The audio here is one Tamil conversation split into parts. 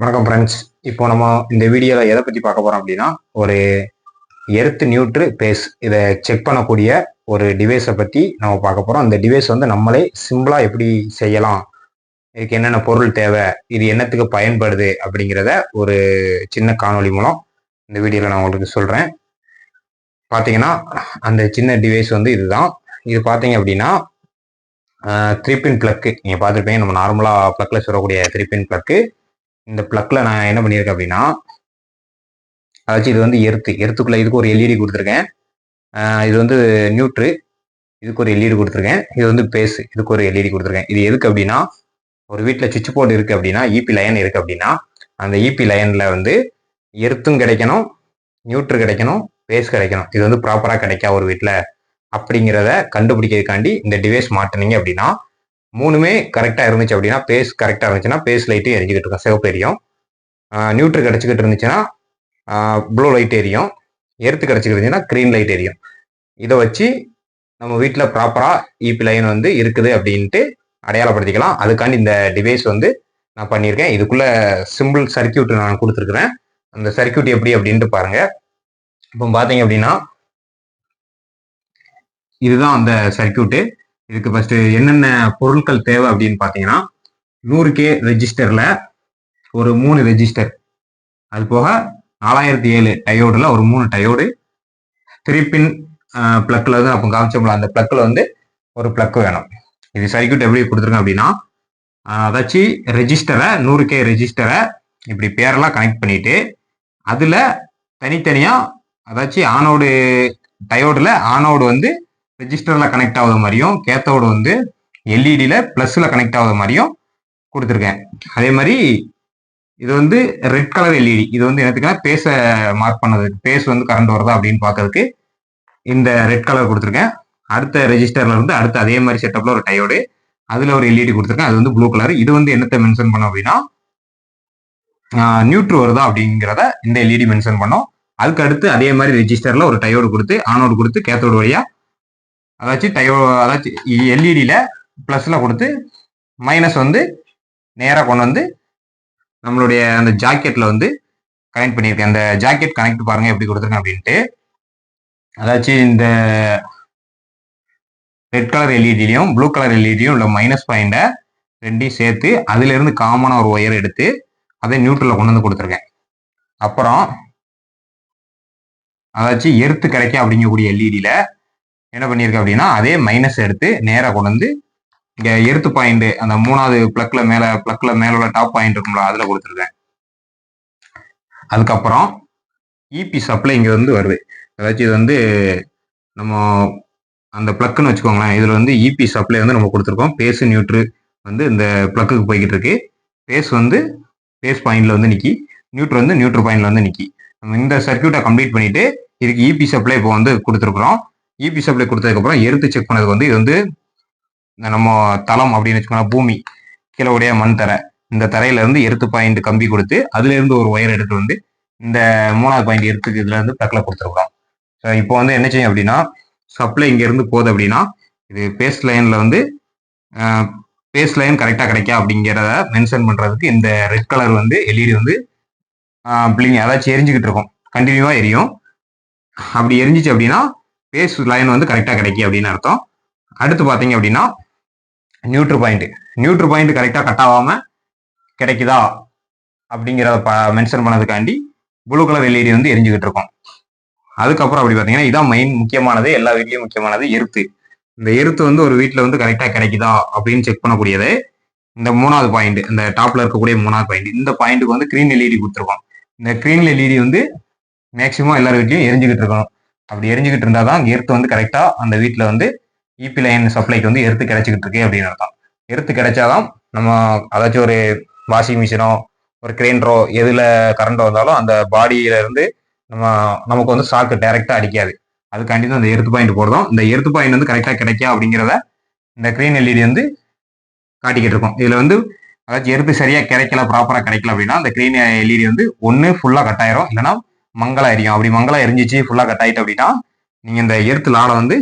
வணக்கம் ஃப்ரெண்ட்ஸ் இப்போ நம்ம இந்த வீடியோவில் எதை பற்றி பார்க்க போகிறோம் அப்படின்னா ஒரு எர்த் நியூட்ரு பேஸ். இதை செக் பண்ணக்கூடிய ஒரு டிவைஸை பற்றி நம்ம பார்க்க போகிறோம் அந்த டிவைஸ் வந்து நம்மளே சிம்பிளாக எப்படி செய்யலாம்? இதுக்கு என்னென்ன பொருள் தேவை? இது என்னத்துக்கு பயன்படுது? அப்படிங்கிறத ஒரு சின்ன காணொளி மூலம் இந்த வீடியோவில் நான் உங்களுக்கு சொல்கிறேன் பார்த்தீங்கன்னா அந்த சின்ன டிவைஸ் வந்து இதுதான். இது பார்த்தீங்க அப்படின்னா த்ரீ பின் ப்ளக்கு நீங்கள் பார்த்துருப்பீங்க நம்ம நார்மலாக ப்ளக்கில் சொல்லக்கூடிய த்ரீ பின் ப்ளக்கு இந்த ப்ளக்கில் நான் என்ன பண்ணியிருக்கேன் அப்படின்னா அதாச்சும் இது வந்து எர்த்து. எர்த்துக்குள்ளே இதுக்கு ஒரு எல்இடி கொடுத்துருக்கேன். இது வந்து நியூட்ரு இதுக்கு ஒரு எல்இடி கொடுத்துருக்கேன். இது வந்து பேஸ் இதுக்கு ஒரு எல்இடி கொடுத்துருக்கேன். இது எதுக்கு அப்படின்னா ஒரு வீட்டில் சுவிட்ச் போர்டு இருக்குது அப்படின்னா இபி லைன் இருக்குது அப்படின்னா அந்த இபி லைனில் வந்து எர்த்தும் கிடைக்கணும் நியூட்ரு கிடைக்கணும் பேஸ் கிடைக்கணும். இது வந்து ப்ராப்பராக கிடைக்கா ஒரு வீட்டில் அப்படிங்கிறத கண்டுபிடிக்கிறதுக்காண்டி இந்த டிவைஸ் மாட்டினீங்க அப்படின்னா மூணுமே கரெக்டாக இருந்துச்சு அப்படின்னா பேஸ் கரெக்டாக இருந்துச்சுன்னா பேஸ் லைட்டும் எரிஞ்சுக்கிட்டு இருக்கும். சிவப்பு எரியும். நியூட்ரு கிடச்சிக்கிட்டு இருந்துச்சுன்னா ப்ளூ லைட் எரியும். எர்த்து கிடச்சிக்கிட்டு இருந்துச்சுன்னா க்ரீன் லைட் எரியும். இதை வச்சு நம்ம வீட்டில் ப்ராப்பராக இபி லைன் வந்து இருக்குது அப்படின்ட்டு அடையாளப்படுத்திக்கலாம். அதுக்காண்டி இந்த டிவைஸ் வந்து நான் பண்ணியிருக்கேன். இதுக்குள்ளே சிம்பிள் சர்க்கியூட் நான் கொடுத்துருக்குறேன். அந்த சர்க்கியூட் எப்படி அப்படின்ட்டு பாருங்கள் இப்போ பார்த்தீங்க அப்படின்னா இதுதான் அந்த சர்க்கியூட்டு இதுக்கு ஃபர்ஸ்ட் என்னென்ன பொருட்கள் தேவை அப்படின்னு பார்த்தீங்கன்னா நூறு கே ரெஜிஸ்டரில் ஒரு மூணு ரெஜிஸ்டர் அது போக நாலாயிரத்தி ஏழு டயோடில் ஒரு மூணு டயோடு திருப்பின் பிளக்கில் ப்ளக்கில் வந்து அப்போ காமிச்சோம்ல அந்த ப்ளக்கில் வந்து ஒரு ப்ளக் வேணும். இது சர்க்கியூட் எப்படி கொடுத்துருங்க அப்படின்னா அதாச்சு ரெஜிஸ்டரை நூறு கே ரெஜிஸ்டரை இப்படி பேரெல்லாம் கனெக்ட் பண்ணிட்டு அதில் தனித்தனியாக அதாச்சும் ஆனோடு டயோடில் ஆனோடு வந்து ரெஜிஸ்டரில் கனெக்ட் ஆகுது மாதிரியும் கேத்தோடு வந்து எல்இடியில் ப்ளஸில் கனெக்ட் ஆகுது மாதிரியும் கொடுத்துருக்கேன். அதே மாதிரி இது வந்து ரெட் கலர் எல்இடி இது வந்து என்னத்துக்குன்னா பேச மார்க் பண்ணதுக்கு பேஸ் வந்து கரண்ட் வருதா அப்படின்னு பார்க்கறதுக்கு இந்த ரெட் கலர் கொடுத்துருக்கேன். அடுத்த ரெஜிஸ்டர்ல இருந்து அடுத்த அதே மாதிரி செட்டப்பில் ஒரு டயோடு அதில் ஒரு எல்இடி கொடுத்துருக்கேன். அது வந்து ப்ளூ கலர் இது வந்து என்னத்தை மென்ஷன் பண்ணோம் அப்படின்னா நியூட்ரு வருதா அப்படிங்கிறத இந்த எல்இடி மென்ஷன் பண்ணோம். அதுக்கு அடுத்து அதே மாதிரி ரெஜிஸ்டரில் ஒரு டயோடு கொடுத்து ஆனோடு கொடுத்து கேத்தோடு வழியாக அதாச்சும் டயோ அதாச்சும் எல்இடியில் ப்ளஸில் கொடுத்து மைனஸ் வந்து நேராக கொண்டு வந்து நம்மளுடைய அந்த ஜாக்கெட்டில் வந்து கனெக்ட் பண்ணியிருக்கேன். அந்த ஜாக்கெட் கனெக்ட் பாருங்கள் எப்படி கொடுத்துருக்கேன் அப்படின்ட்டு. அதாச்சும் இந்த ரெட் கலர் எல்இடிலையும் ப்ளூ கலர் எல்இடியும் உள்ள மைனஸ் பாயிண்டை ரெண்டையும் சேர்த்து அதுலேருந்து காமனாக ஒரு ஒயர் எடுத்து அதை நியூட்ரலில் கொண்டு வந்து கொடுத்துருக்கேன். அப்புறம் அதாச்சும் எர்த்து கிடைக்கும் அப்படிங்கக்கூடிய எல்இடியில் என்ன பண்ணியிருக்கேன் அப்படின்னா அதே மைனஸ் எடுத்து நேராக கொண்டு வந்து இங்கே எர்த்து பாயிண்ட் அந்த மூணாவது பிளக்ல மேலே பிளக்ல மேலே உள்ள டாப் பாயிண்ட் இருக்கும்ல அதில் கொடுத்துருக்கேன் அதுக்கப்புறம் இபி சப்ளை இங்கே வந்து வருது. அதாச்சும் இது வந்து நம்ம அந்த ப்ளக்குன்னு வச்சுக்கோங்களேன் இதில் வந்து இபி சப்ளை வந்து நம்ம கொடுத்துருக்கோம். பேஸ் நியூட்ரு வந்து இந்த ப்ளக்குக்கு போய்கிட்டு இருக்கு பேஸ் வந்து பேஸ் பாயிண்டில் வந்து நிற்கி நியூட்ரு வந்து நியூட்ரு பாயிண்டில் வந்து நிற்கி நம்ம இந்த சர்க்கியூட்டை கம்ப்ளீட் பண்ணிவிட்டு இதுக்கு இபி சப்ளை இப்போ வந்து கொடுத்துருக்குறோம். இபி சப்ளை கொடுத்ததுக்கப்புறம் எடுத்து செக் பண்ணது வந்து இது வந்து இந்த நம்ம தளம் அப்படின்னு வச்சுக்கோங்க பூமி. கீழே உடைய மண் தரை. இந்த தரையில இருந்து எர்த்து பாயிண்ட் கம்பி கொடுத்து அதுல இருந்து ஒரு ஒயர் எடுத்து வந்து இந்த மூணாவது பாயிண்ட் எடுத்துக்கு இதுல இருந்து ப்ளக்ல கொடுத்துருக்குறோம். ஸோ இப்போ வந்து என்ன செய்யும் அப்படின்னா சப்ளை இங்க இருந்து போகுது அப்படின்னா இது பேஸ் லைன்ல வந்து பேஸ் லைன் கரெக்டாக கிடைக்கா அப்படிங்கிறத மென்ஷன் பண்றதுக்கு இந்த ரெட் கலர் வந்து எல்இடி வந்து பிள்ளைங்க அதாச்சும் எரிஞ்சுக்கிட்டு இருக்கும். கண்டினியூவா எரியும். அப்படி எரிஞ்சிச்சு அப்படின்னா பேஸ் லைன் வந்து கரெக்டாக கிடைக்கும் அப்படின்னு அர்த்தம். அடுத்து பார்த்தீங்க அப்படின்னா நியூட்ரு பாயிண்ட் நியூட்ரு பாயிண்ட் கரெக்டாக கட் ஆகாமல் கிடைக்குதா? அப்படிங்கிறத ப மென்ஷன் பண்ணதுக்காண்டி ப்ளூ கலர் எல்இடி வந்து எரிஞ்சுக்கிட்டு இருக்கும். அதுக்கப்புறம் அப்படி பார்த்தீங்கன்னா இதான் மெயின் முக்கியமானது எல்லா வீட்லேயும் முக்கியமானது எருத்து. இந்த எருத்து வந்து ஒரு வீட்டில் வந்து கரெக்டாக கிடைக்குதா? அப்படின்னு செக் பண்ணக்கூடியது. இந்த மூணாவது பாயிண்ட் இந்த டாப்ல இருக்கக்கூடிய மூணாவது பாயிண்ட் இந்த பாயிண்ட்டுக்கு வந்து க்ரீன் எல்இடி கொடுத்துருக்கோம். இந்த க்ரீன் எல்இடி வந்து மேக்சிமம் எல்லார் வீட்லையும் எரிஞ்சுக்கிட்டு இருக்கணும். அப்படி எரிஞ்சுக்கிட்டு இருந்தால் தான் எர்த்து வந்து கரெக்டாக அந்த வீட்டில் வந்து இபி லைன் சப்ளைக்கு வந்து எர்த்து கிடைச்சிக்கிட்டு இருக்கு அப்படின்னு அர்த்தம். எர்த்து கிடைச்சாதான் நம்ம அதாச்சும் ஒரு வாஷிங் மிஷினோ ஒரு கிரைண்டரோ எதில் கரண்டோ வந்தாலும் அந்த பாடியிலேருந்து நம்ம நமக்கு வந்து ஷாக்கு டைரெக்டாக அடிக்காது. அதுக்காண்டி தான் அந்த எர்த்து பாயிண்ட் போடுறோம். இந்த எர்த்து பாயிண்ட் வந்து கரெக்டாக கிடைக்கா அப்படிங்கிறத இந்த க்ரீன் எல்இடி வந்து காட்டிக்கிட்டு இருக்கோம். இதில் வந்து அதாச்சும் எர்த்து சரியாக கிடைக்கல ப்ராப்பராக கிடைக்கல அப்படின்னா அந்த க்ரீன் எல்இடி வந்து ஒன்று ஃபுல்லாக கட் ஆயிரும். இல்லைன்னா மங்களா எரியும் அப்படி மங்களா எரிஞ்சிச்சு ஃபுல்லாக கட் ஆயிட்டு அப்படின்னா நீங்கள் இந்த எர்த்து லாடை வந்து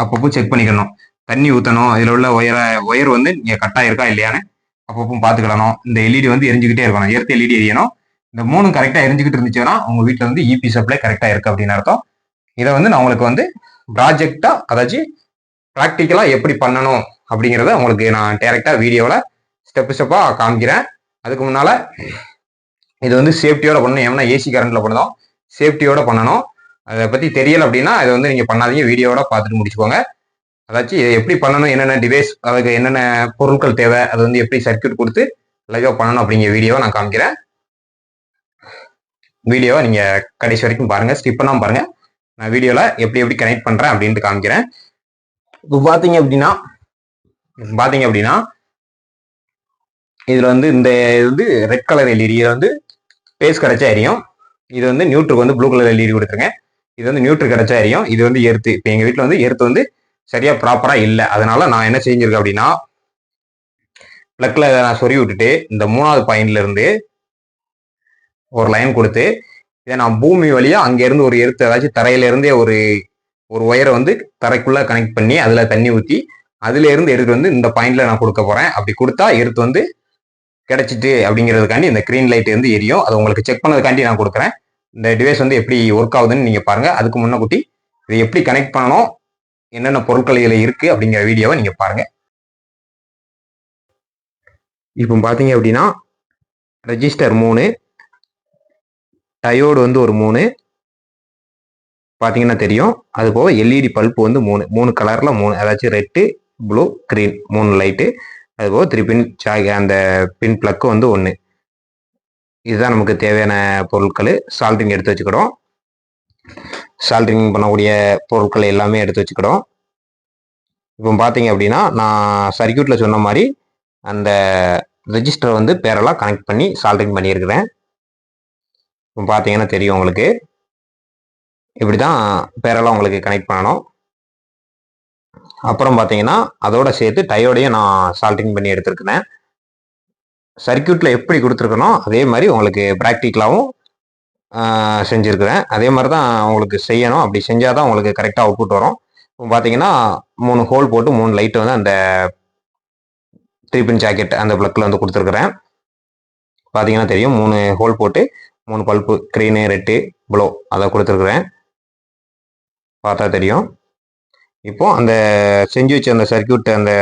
அப்பப்போ செக் பண்ணிக்கணும். தண்ணி ஊற்றணும் இதில் உள்ள ஒயரை ஒயர் வந்து நீங்கள் கட் ஆயிருக்கா இல்லையான்னு அப்பப்போ பார்த்துக்கிடணும். இந்த எல்இடி வந்து எரிஞ்சுக்கிட்டே இருக்கணும். எர்த்து எல்இடி எரியணும். இந்த மூணும் கரெக்டாக எரிஞ்சுக்கிட்டு இருந்துச்சுன்னா உங்கள் வீட்டில் வந்து இபி சப்ளை கரெக்டாக இருக்கு அப்படின்னு அர்த்தம். இதை வந்து நான் உங்களுக்கு வந்து ப்ராஜெக்டாக அதாச்சும் ப்ராக்டிக்கலாக எப்படி பண்ணணும் அப்படிங்கிறத உங்களுக்கு நான் டேரெக்டாக வீடியோவில் ஸ்டெப் ஸ்டெப்பாக காமிக்கிறேன். அதுக்கு முன்னால் இது வந்து சேஃப்டியோட பண்ணணும். ஏன்னா ஏசி கரண்ட்டில் பண்ணதும் சேஃப்டியோட பண்ணணும். அதை பற்றி தெரியல அப்படின்னா இதை வந்து நீங்கள் பண்ணாதீங்க. வீடியோவோட பார்த்துட்டு முடிச்சுக்கோங்க. அதாச்சும் இதை எப்படி பண்ணணும்? என்னென்ன டிவைஸ் அதுக்கு என்னென்ன பொருட்கள் தேவை? அது வந்து எப்படி சர்க்கியூட் கொடுத்து லைவாக பண்ணணும் அப்படிங்கிற வீடியோவை நான் காமிக்கிறேன். வீடியோவை நீங்கள் கடைசி வரைக்கும் பாருங்கள் ஸ்கிப் பண்ணாமல் பாருங்கள் நான் வீடியோவில் எப்படி எப்படி கனெக்ட் பண்ணுறேன் அப்படின்ட்டு காமிக்கிறேன். இப்போ பார்த்தீங்க அப்படின்னா பார்த்தீங்க அப்படின்னா இதில் வந்து இந்த இது வந்து ரெட் கலர் எல்இடி வந்து பேஸ் கிடைச்சா எரியும். இது வந்து நியூட்ருக்கு வந்து ப்ளூ கலர் எல்இடி கொடுத்துருங்க. இது வந்து நியூட்ரு கிடைச்சா எரியும். இது வந்து எர்த்து. இப்போ எங்கள் வீட்டில் வந்து எர்த்து வந்து சரியாக ப்ராப்பராக இல்லை. அதனால நான் என்ன செஞ்சிருக்கேன் அப்படின்னா ப்ளக்கில் நான் சொறி விட்டுட்டு இந்த மூணாவது பாயிண்ட்லேருந்து ஒரு லைன் கொடுத்து இதை நான் பூமி வழியாக அங்கேருந்து ஒரு எருத்து ஏதாச்சும் தரையிலேருந்தே ஒரு ஒரு ஒயரை வந்து தரைக்குள்ளே கனெக்ட் பண்ணி அதில் தண்ணி ஊற்றி அதுலேருந்து எடுத்துகிட்டு வந்து இந்த பாயிண்ட்ல நான் கொடுக்க போகிறேன் அப்படி கொடுத்தா எருத்து வந்து கிடைச்சிட்டு அப்படிங்கிறதுக்காண்டி இந்த க்ரீன் லைட் வந்து எரியும். அது உங்களுக்கு செக் பண்ணதுக்காண்டி நான் கொடுக்குறேன். இந்த டிவைஸ் வந்து எப்படி ஒர்க் ஆகுதுன்னு நீங்கள் பாருங்கள் அதுக்கு முன்னே கூட்டி இதை எப்படி கனெக்ட் பண்ணணும்? என்னென்ன பொருட்கள் இதில் இருக்குது அப்படிங்கிற வீடியோவை நீங்கள் பாருங்கள் இப்போ பார்த்தீங்க அப்படின்னா ரெஜிஸ்டர் மூணு. டயோடு வந்து ஒரு மூணு. பார்த்தீங்கன்னா தெரியும். அது போக எல்இடி பல்ப் வந்து மூணு. மூணு கலரில் மூணு. அதாச்சும் ரெட்டு ப்ளூ க்ரீன் மூணு லைட்டு அது போக த்ரீ பின் சாய் அந்த பின் ப்ளக்கு வந்து ஒன்று இதுதான் நமக்கு தேவையான பொருட்கள். சால்ட்ரிங் எடுத்து வச்சுக்கிடும் சால்ட்ரிங் பண்ணக்கூடிய பொருட்கள் எல்லாமே எடுத்து வச்சுக்கிடும் இப்போ பார்த்தீங்க அப்படின்னா நான் சர்க்கியூட்டில் சொன்ன மாதிரி அந்த ரெஜிஸ்டர் வந்து பேரெல்லாம் கனெக்ட் பண்ணி சால்ட்ரிங் பண்ணியிருக்கிறேன். இப்போ பார்த்தீங்கன்னா தெரியும் உங்களுக்கு. இப்படி தான் பேரெல்லாம் உங்களுக்கு கனெக்ட் பண்ணணும். அப்புறம் பார்த்தீங்கன்னா அதோட சேர்த்து டயோடையும் நான் சால்ட்டிங் பண்ணி எடுத்திருக்கிறேன். சர்க்கியூட்டில் எப்படி கொடுத்துருக்கனோ அதே மாதிரி உங்களுக்கு ப்ராக்டிக்கலாகவும் செஞ்சுருக்கிறேன். அதே மாதிரி தான் உங்களுக்கு செய்யணும். அப்படி செஞ்சால் தான் உங்களுக்கு கரெக்டாக அவுட்புட் வரும். இப்போ பார்த்தீங்கன்னா மூணு ஹோல் போட்டு மூணு லைட்டு வந்து அந்த த்ரீ பின் ஜாக்கெட் அந்த ப்ளக்கில் வந்து கொடுத்துருக்குறேன். பார்த்தீங்கன்னா தெரியும் மூணு ஹோல் போட்டு மூணு பல்ப்பு க்ரீனு ரெட்டு ப்ளோ அதை கொடுத்துருக்குறேன். பார்த்தா தெரியும். இப்போ அந்த செஞ்சு வச்ச அந்த சர்க்கியூட் அந்த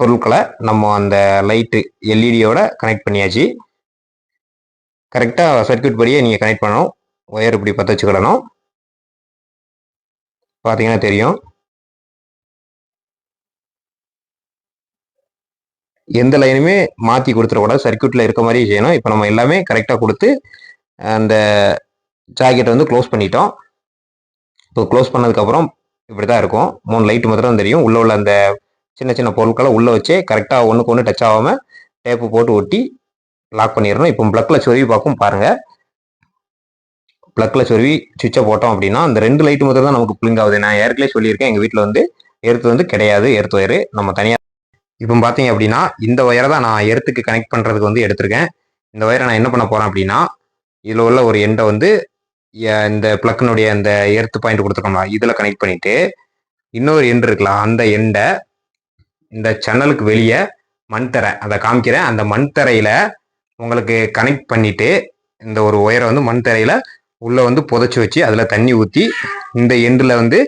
பொருட்களை நம்ம அந்த லைட்டு எல்இடியோட கனெக்ட் பண்ணியாச்சு. கரெக்டாக சர்க்கியூட் படியே நீங்கள் கனெக்ட் பண்ணணும். ஒயர் இப்படி பற்ற வச்சுக்கிடணும் பார்த்தீங்கன்னா தெரியும். எந்த லைனுமே மாற்றி கொடுத்துடக்கூடாது. சர்க்கியூட்டில் இருக்க மாதிரி செய்யணும். இப்போ நம்ம எல்லாமே கரெக்டாக கொடுத்து அந்த ஜாக்கெட்டை வந்து க்ளோஸ் பண்ணிட்டோம். இப்போ க்ளோஸ் பண்ணதுக்கப்புறம் இப்படி தான் இருக்கும். மூணு லைட் மாத்திரம் தெரியும். உள்ளே உள்ள அந்த சின்ன சின்ன பொருட்களை உள்ளே வச்சே கரெக்டாக ஒன்றுக்கு ஒன்று டச் ஆகாமல் டேப்பு போட்டு ஒட்டி லாக் பண்ணிடணும். இப்போ ப்ளக்கில் சொருவி பார்க்கும் பாருங்கள் ப்ளக்கில் சொருவி சுவிட்சை போட்டோம் அப்படின்னா அந்த ரெண்டு லைட்டு மாத்திரம் தான் நமக்கு பிளிங்க் ஆகுது. நான் ஏற்கனவே சொல்லியிருக்கேன். எங்கள் வீட்டில் வந்து எர்த்து வந்து கிடையாது. எர்த்து ஒயரு நம்ம தனியாக இப்போ பார்த்தீங்க அப்படின்னா இந்த ஒயரை தான் நான் எர்த்துக்கு கனெக்ட் பண்ணுறதுக்கு வந்து எடுத்திருக்கேன். இந்த ஒயரை நான் என்ன பண்ண போகிறேன் அப்படின்னா இதில் உள்ள ஒரு எண்டை வந்து இந்த ப்ளக்கினுடைய அந்த எர்த்து பாயிண்ட் கொடுத்துருக்கோம்னா இதில் கனெக்ட் பண்ணிட்டு இன்னொரு எண்டு இருக்கலாம். அந்த எண்டை இந்த சேனலுக்கு வெளியே மண்தரை அதை காமிக்கிறேன். அந்த மண்தரையில் உங்களுக்கு கனெக்ட் பண்ணிட்டு இந்த ஒரு ஒயரை வந்து மண்தரையில் உள்ளே வந்து புதைச்சி வச்சு அதில் தண்ணி ஊற்றி இந்த எண்டில் வந்து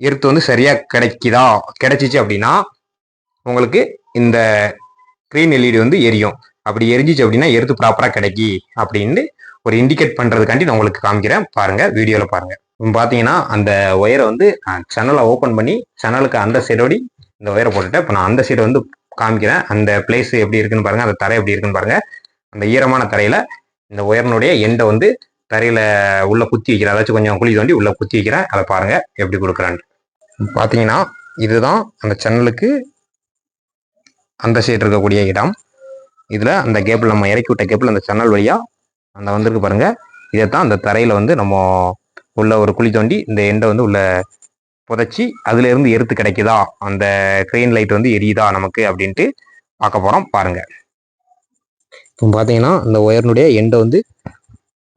எர்த்து வந்து சரியாக கிடைக்குதா? கிடைச்சிச்சு அப்படின்னா உங்களுக்கு இந்த க்ரீன் எல்இடி வந்து எரியும். அப்படி எரிஞ்சிச்சு அப்படின்னா எர்த்து ப்ராப்பராக கிடைக்கி அப்படின்னு ஒரு இண்டிகேட் பண்ணுறதுக்காண்டி நான் உங்களுக்கு காமிக்கிறேன். பாருங்க வீடியோவில் பாருங்க. பார்த்தீங்கன்னா அந்த ஒயரை வந்து சேனலை ஓப்பன் பண்ணி சேனலுக்கு அந்த சைடோடி இந்த ஒயரை போட்டுட்டேன் இப்போ நான் அந்த சைடு வந்து காமிக்கிறேன். அந்த பிளேஸ் எப்படி இருக்குன்னு பாருங்க அந்த தரை எப்படி இருக்குன்னு பாருங்க. அந்த ஈரமான தரையில இந்த ஒயர்னுடைய எண்டை வந்து தரையில உள்ள குத்தி வைக்கிறேன். அதாச்சும் கொஞ்சம் குழி தோண்டி உள்ள குத்தி வைக்கிறேன். அதை பாருங்க எப்படி கொடுக்குறான்னு. பார்த்தீங்கன்னா இதுதான் அந்த சேனலுக்கு அந்த சைடு இருக்கக்கூடிய இடம். இதில் அந்த கேப்பில் நம்ம இறக்கி விட்ட கேப்பில் அந்த சேனல் வழியாக அந்த வந்திருக்கு பாருங்க. இதை தான் அந்த தரையில வந்து நம்ம உள்ள ஒரு குழி தோண்டி இந்த எண்டை வந்து உள்ள புதைச்சி அதுல இருந்து எருத்து கிடைக்குதா? அந்த க்ரெயின் லைட் வந்து எரியுதா நமக்கு அப்படின்ட்டு பார்க்க போறோம். பாருங்க. இப்போ பார்த்தீங்கன்னா இந்த ஒயர்னுடைய எண்டை வந்து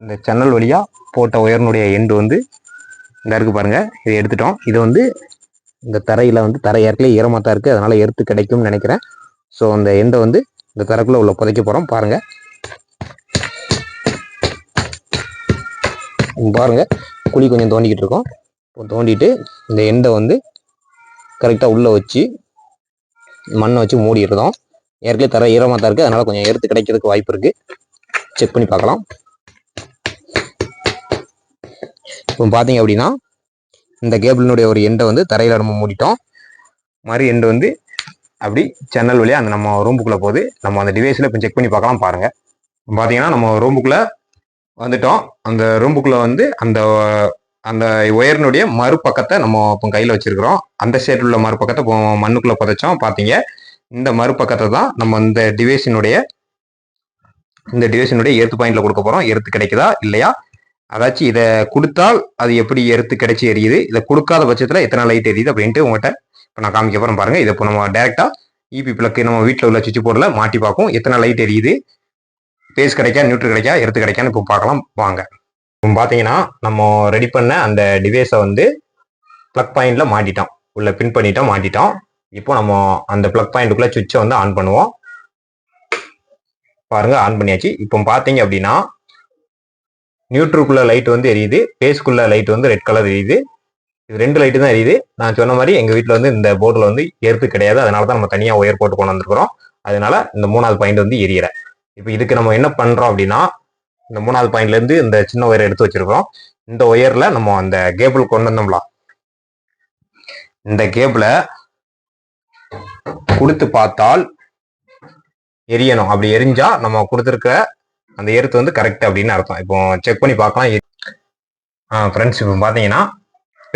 இந்த ஜன்னல் வழியா போட்ட ஒயர்னுடைய எண்டு வந்து இந்த இருக்கு பாருங்க. இதை எடுத்துட்டோம். இது வந்து இந்த தரையில வந்து தரை ஏற்கனவே ஈரமாக தான் இருக்கு. அதனால எருத்து கிடைக்கும்னு நினைக்கிறேன். ஸோ அந்த எண்டை வந்து இந்த தரக்குள்ளே உள்ள புதைக்க போகிறோம் பாருங்கள் பாருங்கள் குழி கொஞ்சம் தோண்டிக்கிட்டு இருக்கோம். தோண்டிட்டு இந்த எண்டை வந்து கரெக்டாக உள்ளே வச்சு மண்ணை வச்சு மூடிடுறோம். ஏற்கனவே தர ஈரமாக தான் இருக்குது அதனால் கொஞ்சம் எடுத்து கிடைக்கிறதுக்கு வாய்ப்பு இருக்குது செக் பண்ணி பார்க்கலாம். இப்போ பார்த்தீங்க அப்படின்னா இந்த கேபிளினுடைய ஒரு எண்டை வந்து தரையில் நம்ம மூடிட்டோம். மாதிரி எண்டு வந்து அப்படி ஜன்னல் வழியாக அந்த நம்ம ரூமுக்குள்ளே போகுது. நம்ம அந்த டிவைஸில் இப்போ செக் பண்ணி பார்க்கலாம் பாருங்கள் பார்த்தீங்கன்னா நம்ம ரூமுக்குள்ளே வந்துட்டோம். அந்த ரூமுக்குள்ளே வந்து அந்த அந்த ஒயர்னுடைய மறுபக்கத்தை நம்ம இப்போ கையில் வச்சிருக்கிறோம். அந்த சைடு உள்ள மறுபக்கத்தை இப்போ மண்ணுக்குள்ளே புதைச்சோம். பார்த்தீங்க இந்த மறுபக்கத்தை தான் நம்ம இந்த டிவைஸினுடைய இந்த டிவைஸினுடைய எர்த்து பாயிண்ட்ல கொடுக்க போறோம். எர்த்து கிடைக்குதா? இல்லையா? அதாச்சும் இதை கொடுத்தால் அது எப்படி எர்த்து கிடைச்சி எரியுது? இதை கொடுக்காத பட்சத்தில் எத்தனை லைட் எரியுது அப்படின்ட்டு உங்கள்கிட்ட இப்போ நான் காமிக்க போகிறேன் பாருங்க. இதை இப்போ நம்ம டேரெக்டாக இபி பிளக்கு நம்ம வீட்டில் உள்ள சுவிட்ச் போர்டில் மாட்டி பார்க்கும் எத்தனை லைட் எரியுது? பேஸ் கிடைக்கா நியூட்ரு கிடைக்கா எடுத்து கிடைக்கான்னு இப்போ பார்க்கலாம் வாங்க. இப்போ பார்த்தீங்கன்னா நம்ம ரெடி பண்ண அந்த டிவைஸை வந்து ப்ளக் பாயிண்ட்டில் மாட்டிட்டோம். உள்ளே பின் பண்ணிட்டோம் மாட்டிட்டோம். இப்போ நம்ம அந்த ப்ளக் பாயிண்ட்டுக்குள்ளே சுவிட்சை வந்து ஆன் பண்ணுவோம். பாருங்கள் ஆன் பண்ணியாச்சு. இப்போ பார்த்தீங்க அப்படின்னா நியூட்ருக்குள்ளே லைட் வந்து எரியுது. பேஸ்க்குள்ளே லைட் வந்து ரெட் கலர் எரியுது. இது ரெண்டு லைட்டு தான் எரியுது. நான் சொன்ன மாதிரி எங்கள் வீட்டில் வந்து இந்த போர்டில் வந்து எர்த்து கிடையாது. அதனால தான் நம்ம தனியாக ஒயர் போட்டு கொண்டு வந்திருக்கிறோம். அதனால இந்த மூணாவது பாயிண்ட் வந்து எரியற இப்போ இதுக்கு நம்ம என்ன பண்ணுறோம் அப்படின்னா இந்த மூணாவது பாயிண்ட்லேருந்து இந்த சின்ன ஒயரை எடுத்து வச்சிருக்கிறோம். இந்த ஒயரில் நம்ம அந்த கேபிள் கொண்டு வந்தோம்ல. இந்த கேபிளை கொடுத்து பார்த்தால் எரியணும். அப்படி எரிஞ்சா நம்ம கொடுத்துருக்க அந்த எருத்து வந்து கரெக்ட் அப்படின்னு அர்த்தம். இப்போ செக் பண்ணி பார்க்கலாம். ஃப்ரெண்ட்ஸ் இப்போ பார்த்தீங்கன்னா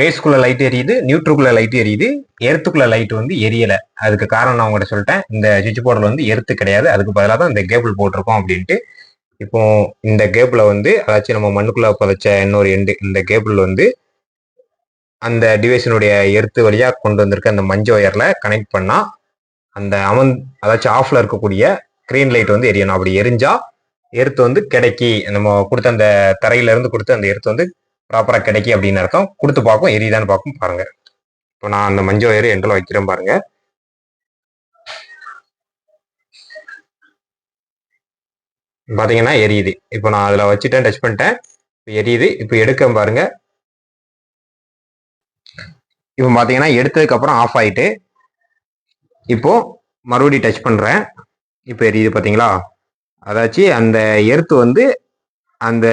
பேஸ்க்குள்ள லைட் எரியுது நியூட்ருக்குள்ள லைட் எரியுது எர்த்துக்குள்ள லைட் வந்து எரியலை. அதுக்கு காரணம் நான் உங்கள்கிட்ட சொல்லிட்டேன். இந்த சுவிட்ச் போர்டில் வந்து எர்த்து கிடையாது. அதுக்கு பதிலாக தான் இந்த கேபிள் போட்டிருக்கோம் அப்படின்ட்டு. இப்போ இந்த கேபிளை வந்து அதாச்சும் நம்ம மண்ணுக்குள்ள புதைச்ச இன்னொரு எண்டு இந்த கேபிள் வந்து அந்த டிவைஸினுடைய எர்த்து வழியாக கொண்டு வந்திருக்க அந்த மஞ்சள் ஒயரில் கனெக்ட் பண்ணால் அந்த அமன் அதாச்சும் ஆஃப்ல இருக்கக்கூடிய கிரீன் லைட் வந்து எரியணும். அப்படி எரிஞ்சா எர்த்து வந்து கிடைக்கி நம்ம கொடுத்த அந்த தரையிலேருந்து கொடுத்து கொடுத்த அந்த எர்த்து வந்து ப்ராப்பராக கிடைக்கும் அப்படின்னு அர்த்தம். கொடுத்து பார்க்கும் எரியுதான்னு பார்க்கும் பாருங்க. இப்போ நான் அந்த மஞ்சள் ஒயர் எண்டில் வைக்கிறேன் பாருங்க. பார்த்தீங்கன்னா எரியுது. இப்போ நான் அதில் வச்சுட்டேன் டச் பண்ணிட்டேன். இப்போ எரியுது. இப்போ எடுக்க பாருங்க. இப்போ பார்த்தீங்கன்னா எடுத்ததுக்கப்புறம் ஆஃப் ஆயிட்டு இப்போ மறுபடியும் டச் பண்ணுறேன் இப்போ எரியுது பார்த்தீங்களா அதாச்சு அந்த எர்த்து வந்து அந்த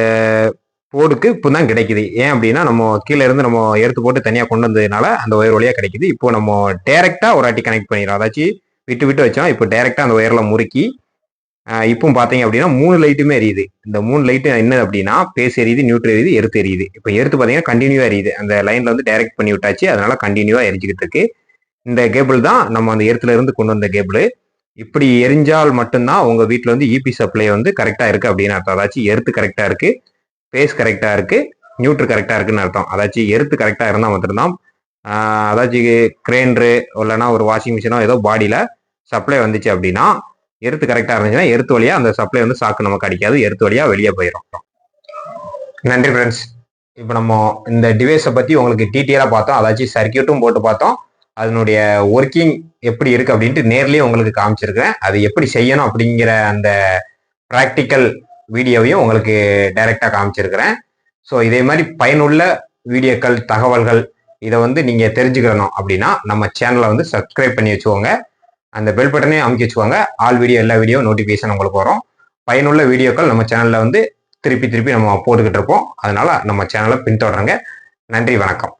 போர்டுக்கு இப்போ தான் கிடைக்குது. ஏன் அப்படின்னா நம்ம கீழே இருந்து நம்ம எடுத்து போட்டு தனியாக கொண்டு வந்ததுனால அந்த ஒயர் வழியாக கிடைக்குது. இப்போ நம்ம டேரெக்டாக ஒரு வாட்டி கனெக்ட் பண்ணிடுறோம் அதாச்சும் விட்டு விட்டு வச்சோம் இப்போ டேரெக்டாக அந்த ஒயரில் முறுக்கி இப்போ பார்த்தீங்க அப்படின்னா மூணு லைட்டுமே எரியுது. இந்த மூணு லைட்டு என்ன அப்படின்னா பேஸ் எரியுது நியூட்ரல் எரியுது எடுத்து எரியுது. இப்போ எடுத்து பார்த்தீங்கன்னா கண்டினியூவாக எரியுது. அந்த லைனில் வந்து டைரக்ட் பண்ணி விட்டாச்சு. அதனால கண்டினியூவாக எரிஞ்சுக்கிட்டு இருக்கு. இந்த கேபிள் தான் நம்ம அந்த எர்த்துல இருந்து கொண்டு வந்த கேபிள் இப்படி எரிஞ்சால் மட்டும்தான் உங்க வீட்டில் வந்து இபி சப்ளை வந்து கரெக்டாக இருக்கு அப்படின்னு அர்த்தம். அதாச்சும் எர்த்து கரெக்டாக இருக்குது பேஸ் கரெக்டாக இருக்குது நியூட்ரு கரெக்டாக இருக்குன்னு அர்த்தம். அதாச்சும் எர்த்து கரெக்டாக இருந்தால் மட்டும்தான் அதாச்சும் கிரைண்டரு இல்லைனா ஒரு வாஷிங் மிஷினோ ஏதோ பாடியில் சப்ளை வந்துச்சு அப்படின்னா எருத்து கரெக்டாக இருந்துச்சுன்னா எருத்து வழியாக அந்த சப்ளை வந்து சாக்கு நமக்கு அடிக்காது எருத்து வழியாக வெளியே போயிடும் நன்றி ஃப்ரெண்ட்ஸ் இப்போ நம்ம இந்த டிவைஸை பற்றி உங்களுக்கு டீட்டெயிலாக பார்த்தோம். அதாச்சும் சர்க்கியூட்டும் போட்டு பார்த்தோம். அதனுடைய ஒர்க்கிங் எப்படி இருக்குது அப்படின்ட்டு நேர்லேயே உங்களுக்கு காமிச்சிருக்கிறேன். அது எப்படி செய்யணும் அப்படிங்கிற அந்த ப்ராக்டிக்கல் வீடியோவையும் உங்களுக்கு டைரெக்டாக காமிச்சிருக்கிறேன். ஸோ இதே மாதிரி பயனுள்ள வீடியோக்கள் தகவல்கள் இதை வந்து நீங்கள் தெரிஞ்சுக்கணும் அப்படின்னா நம்ம சேனலை வந்து சப்ஸ்கிரைப் பண்ணி வச்சுக்கோங்க. அந்த பெல் பட்டனையும் அமைக்க வச்சுக்கோங்க. ஆல் வீடியோ எல்லா வீடியோ நோட்டிஃபிகேஷன் உங்களுக்கு வரும். பயனுள்ள வீடியோக்கள் நம்ம சேனலில் வந்து திருப்பி திருப்பி நம்ம போட்டுக்கிட்டு இருப்போம். அதனால் நம்ம சேனலை பின்தொடருங்க. நன்றி வணக்கம்.